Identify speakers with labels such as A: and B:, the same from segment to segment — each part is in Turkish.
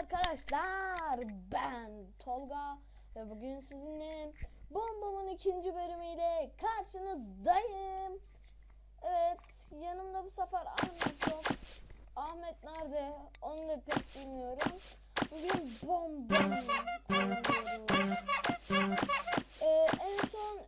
A: arkadaşlar ben Tolga ve bugün sizinle Bombom'un ikinci bölümüyle karşınızdayım. Evet yanımda bu sefer Ahmet yok. Ahmet nerede onu da pek bilmiyorum. Bugün Bombom. Ee, en son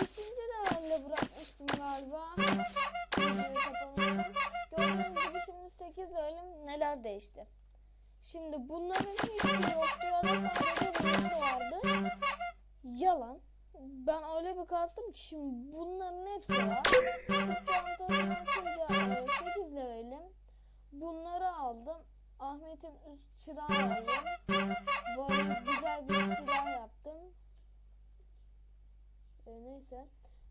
A: 5. levelde bırakmıştım galiba. Kapamıştım. Gördüğünüz gibi şimdi 8 levelim neler değişti. Şimdi bunların hiçbiri yoktu ya da sadece burası vardı. Yalan. Ben öyle bir kastım ki şimdi bunların hepsi var. Sırt çantasını açınca 8 levelim. Bunları aldım. Ahmet'in üst çırağı alayım. Böyle güzel bir silah yaptım. E, neyse.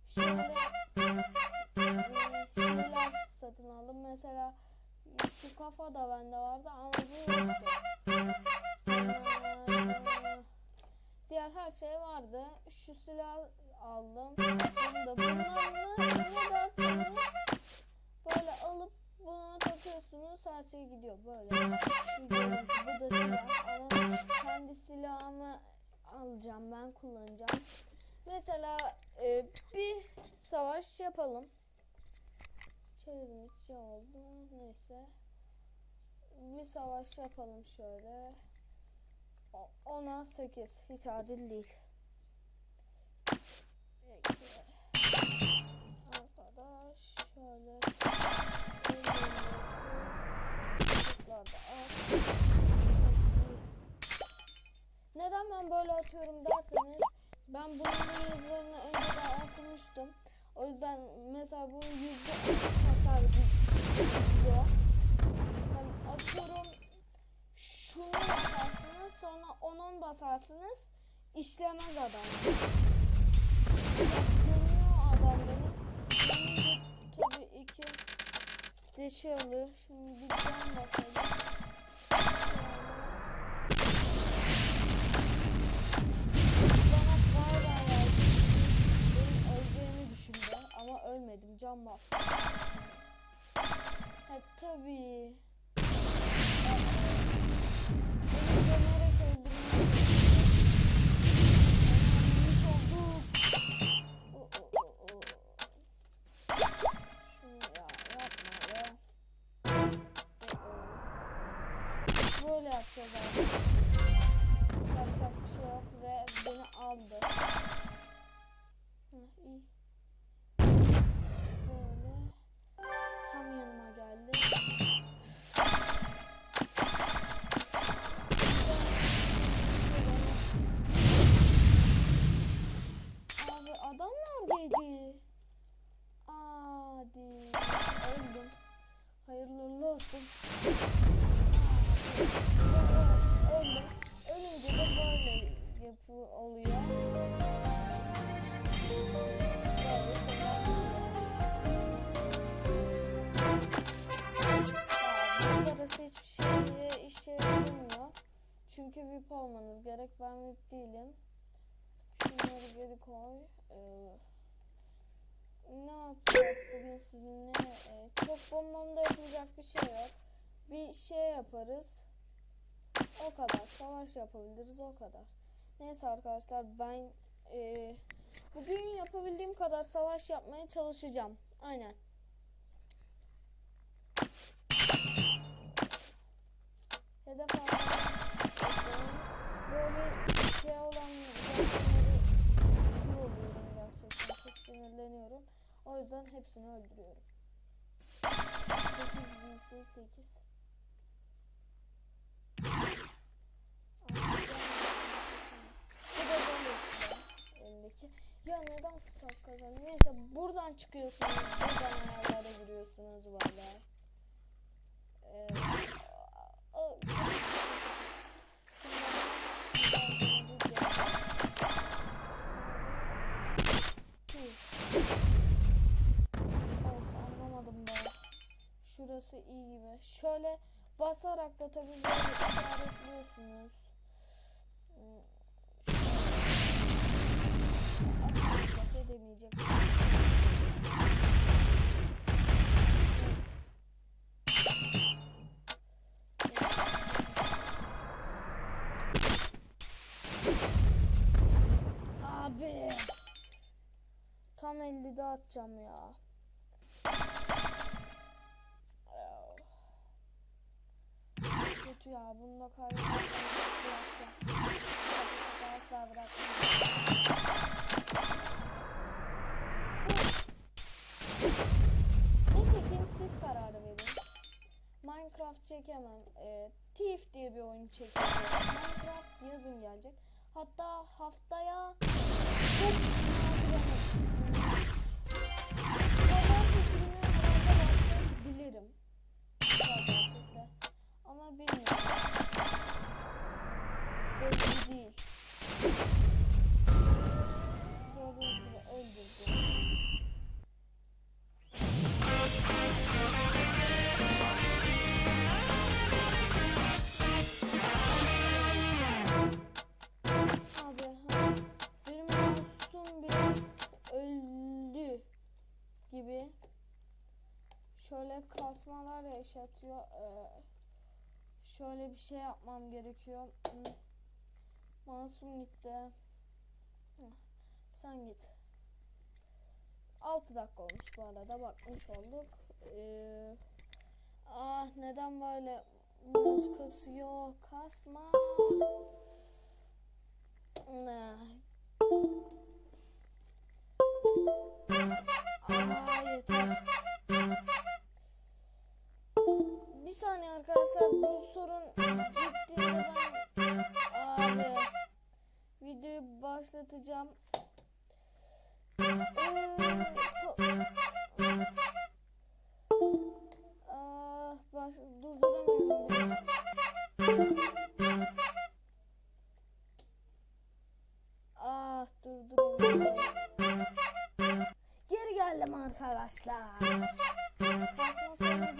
A: Şöyle e, şeyler satın aldım. Mesela şu kafa da bende vardı ama bu yoktu. Diğer her şey vardı. Şu silah aldım. Bunu da bunlarla ne derseniz böyle alıp bunu takıyorsunuz her şey gidiyor böyle. Bu da silah ama kendi silahımı alacağım ben kullanacağım. Mesela e, bir savaş yapalım. Çevrim içi oldu. Neyse. Bir savaş yapalım şöyle. 10'a 8. Hiç adil değil. Peki. Arkadaş şöyle. Neden ben böyle atıyorum derseniz ben bunun yazılarını önceden okumuştum. O yüzden mesela bu yüzde hasar gidiyor. Yani atıyorum şunu basarsınız sonra 10-10 basarsınız işlemez adam. Görüyor adam beni. Tabii iki de şey oluyor. Şimdi bir can basalım. Yapma ya. O, o. Böyle yapacağız abi. Yapacak bir şey yok ve beni aldı. Hı, iyi. Oluyor. Böyle şeyler çıkıyor. Aa, bu parası hiçbir şeye işe yaramıyor. Çünkü VIP olmanız gerek. Ben VIP değilim. Şunları geri koy. Ee, ne yapacak bugün sizinle? Ee, çok bombamda yapılacak bir şey yok. Bir şey yaparız. O kadar. Savaş yapabiliriz o kadar. Neyse arkadaşlar ben e, bugün yapabildiğim kadar savaş yapmaya çalışacağım. Aynen. Hedef. Böyle şey olan kıl oluyorum gerçekten. Çok sinirleniyorum. O yüzden hepsini öldürüyorum. 8 vs 8. Bu da böyle işte elindeki. Ya neden fırsat kazanıyor? Neyse buradan çıkıyorsunuz. Buradan ayarlara giriyorsunuz böyle. Ee, Oh anlamadım ben. Şurası iyi gibi. Şöyle basarak da tabii böyle işaretliyorsunuz. Hmm, şöyle demeyecek. Abi. Tam 50'de atacağım ya. kötü ya. Bunu da kaybedersem bırakacağım. Şaka şaka asla bırakmayacağım. Ne çekeyim siz karar verin. Minecraft çekemem. Ee, Thief diye bir oyun çekeceğim. Minecraft yazın gelecek. Hatta haftaya çok Pazartesi günü herhalde başlayabilirim. Ama bilmiyorum. Belli değil. Şöyle kasmalar yaşatıyor. Ee, şöyle bir şey yapmam gerekiyor. Hmm. Masum gitti. Sen git. 6 dakika olmuş bu arada bakmış olduk. Ee, ah neden böyle muz kasıyor? Kasma. Aa yeter. Saniye arkadaşlar bu sorun gittiğinde ben abi videoyu başlatacağım. Ee, Aa, baş, durduramıyorum. Ah durduramıyorum. Geri geldim arkadaşlar. Kasma sonra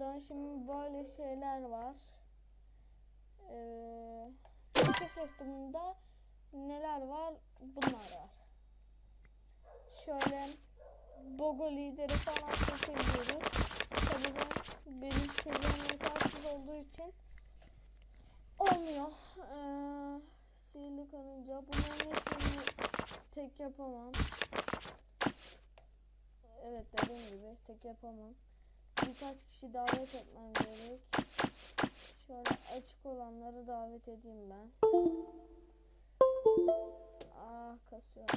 A: Dön şimdi böyle şeyler var. Ee, rıhtımında neler var? Bunlar var. Şöyle Bogo lideri falan seçebiliyoruz. Tabii ben benim seviyem yetersiz olduğu için olmuyor. Ee, sihirli karınca. Bunların hepsini tek yapamam. Evet dediğim gibi tek yapamam. Birkaç kişi davet etmem gerek. Şöyle açık olanları davet edeyim ben. Ah kasıyor.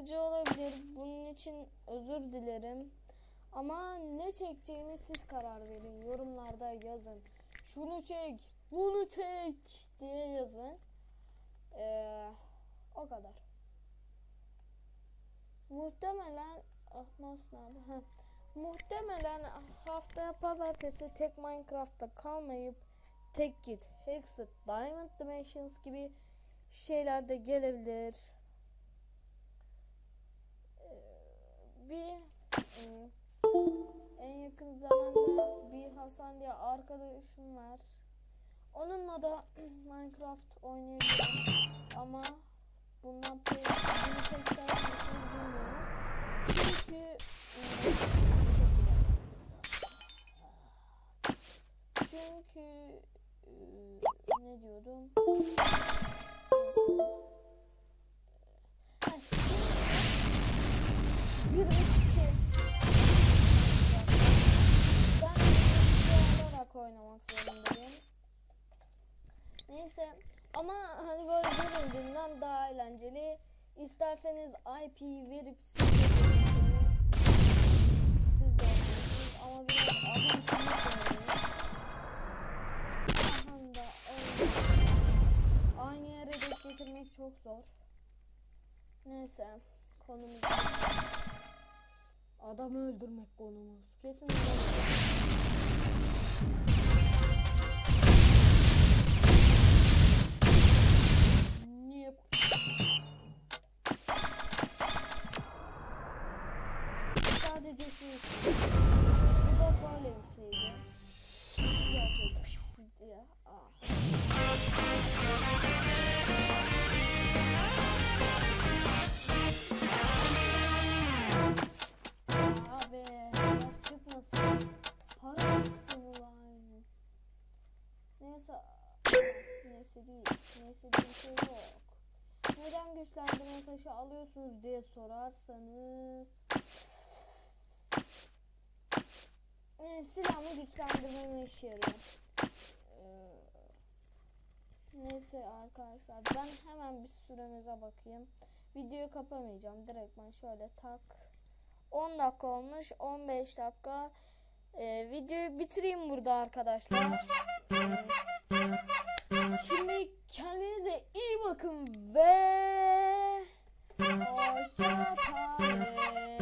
A: Sıkıcı olabilir. Bunun için özür dilerim. Ama ne çekeceğimi siz karar verin. Yorumlarda yazın. Şunu çek, bunu çek diye yazın. Ee, o kadar. Muhtemelen ah mouse nerede? Ha. Muhtemelen haftaya pazartesi tek Minecraft'ta kalmayıp tek git, Hexed, Diamond Dimensions gibi şeyler de gelebilir. Bir ım, en yakın zamanda bir Hasan diye arkadaşım var. Onunla da Minecraft oynayabilirim ama bundan pek, bunu pek sever misiniz bilmiyorum. Çünkü var. Çünkü ıı, ne diyordum? 22. Ben olarak oynamak zorundayım. Neyse ama hani böyle göründüğünden daha eğlenceli. İsterseniz IP verip siz de oynayabilirsiniz. Siz de oynayabilirsiniz ama biraz abartılmış oynayın. da Aynı yere denk getirmek çok zor. Neyse konumuz. Adam öldürmek konumuz. Kesin. Sadece şu. Bu da böyle bir şeydi. Pış diye. Ah. Neyse. Neyse değil. Neyse bir şey yok. Neden güçlendirme taşı alıyorsunuz diye sorarsanız. Ee, silahımı güçlendirmeme işe yarıyor. Ee, neyse arkadaşlar ben hemen bir süremize bakayım. Videoyu kapamayacağım. Direkt ben şöyle tak. 10 dakika olmuş. 15 dakika. Ee, videoyu bitireyim burada arkadaşlar. Şimdi kendinize iyi bakın ve hoşça kalın.